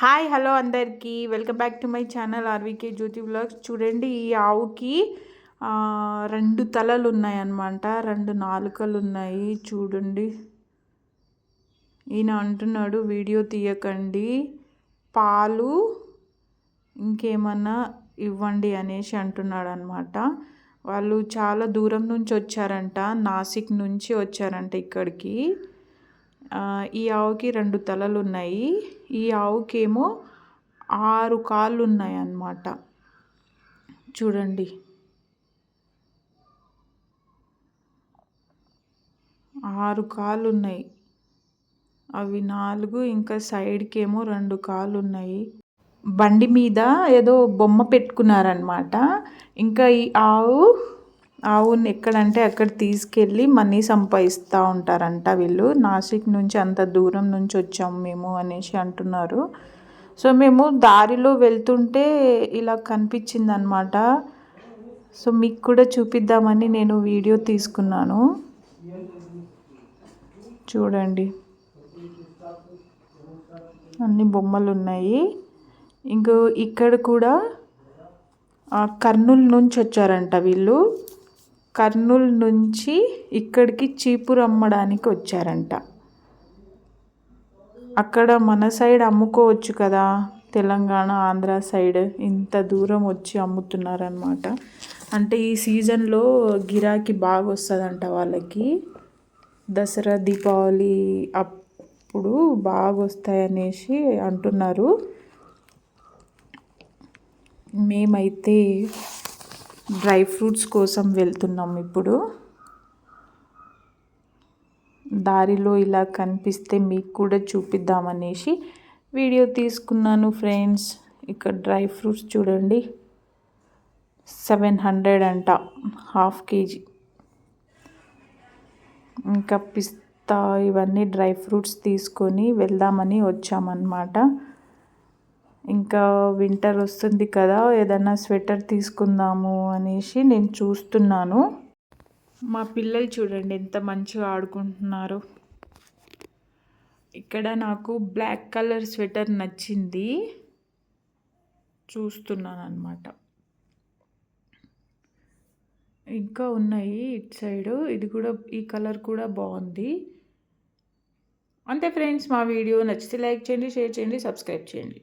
Hi hello అందరికీ. Welcome back to my channel RVK Jyothi blogs. చూడండి ఈ ఆవుకి రెండు తలలు ఉన్నాయన్నమాట రెండు నాలుకలు ఉన్నాయి చూడండి. ఈయన అంటున్నాడు వీడియో తీయకండి. పాలు ఇంకేమన్నా ఇవ్వండి అనేసి అంటున్నాడు అనమాట వాళ్ళు చాలా దూరం నుంచి వచ్చారంట. నాసిక్ నుంచి వచ్చారంట ఇక్కడికి. ఈ ఆవుకి రెండు తలలు ఉన్నాయి ఈ ఆవుకేమో ఆరు కాళ్ళు ఉన్నాయి అన్నమాట చూడండి. ఆరు కాళ్ళు ఉన్నాయి అవి నాలుగు ఇంకా సైడ్కి ఏమో రెండు కాళ్ళు ఉన్నాయి బండి మీద ఏదో బొమ్మ పెట్టుకున్నారనమాట ఇంకా ఈ ఆవు ఆవుని ఎక్కడంటే అక్కడ తీసుకెళ్ళి మనీ సంపాదిస్తూ ఉంటారంట వీళ్ళు. నాసిక్ నుంచి అంత దూరం నుంచి వచ్చాము మేము అనేసి అంటున్నారు. సో మేము దారిలో వెళ్తుంటే ఇలా కనిపించింది అనమాట సో మీకు కూడా చూపిద్దామని నేను వీడియో తీసుకున్నాను. చూడండి. అన్ని బొమ్మలు ఉన్నాయి. ఇంకో ఇక్కడ కూడా కర్నూలు నుంచి వచ్చారంట వీళ్ళు. కర్నూలు నుంచి ఇక్కడికి చీపురు అమ్మడానికి వచ్చారంట. అక్కడ మన సైడ్ అమ్ముకోవచ్చు కదా. తెలంగాణ ఆంధ్ర సైడ్ ఇంత దూరం వచ్చి అమ్ముతున్నారనమాట అంటే ఈ సీజన్లో గిరాకీ బాగా వస్తుందంట వాళ్ళకి. దసరా దీపావళి అప్పుడు బాగా వస్తాయనేసి అంటున్నారు. మేమైతే డ్రై ఫ్రూట్స్ కోసం వెళ్తున్నాం ఇప్పుడు. దారిలో ఇలా కనిపిస్తే మీకు కూడా చూపిద్దామనేసి వీడియో తీసుకున్నాను ఫ్రెండ్స్. ఇక్కడ డ్రై ఫ్రూట్స్ చూడండి. సెవెన్ హండ్రెడ్ అంట హాఫ్ కేజీ. ఇంకా పిస్తా ఇవన్నీ డ్రై ఫ్రూట్స్ తీసుకొని వెళ్దామని వచ్చామన్నమాట. ఇంకా వింటర్ వస్తుంది కదా ఏదైనా స్వెటర్ తీసుకుందాము అనేసి నేను చూస్తున్నాను. మా పిల్లలు చూడండి ఎంత మంచిగా ఆడుకుంటున్నారు. ఇక్కడ నాకు బ్లాక్ కలర్ స్వెటర్ నచ్చింది. చూస్తున్నాను అనమాట ఇంకా ఉన్నాయి ఇటు సైడు ఇది కూడా ఈ కలర్ కూడా బాగుంది. అంతే ఫ్రెండ్స్ మా వీడియో నచ్చితే లైక్ చేయండి షేర్ చేయండి సబ్స్క్రైబ్ చేయండి.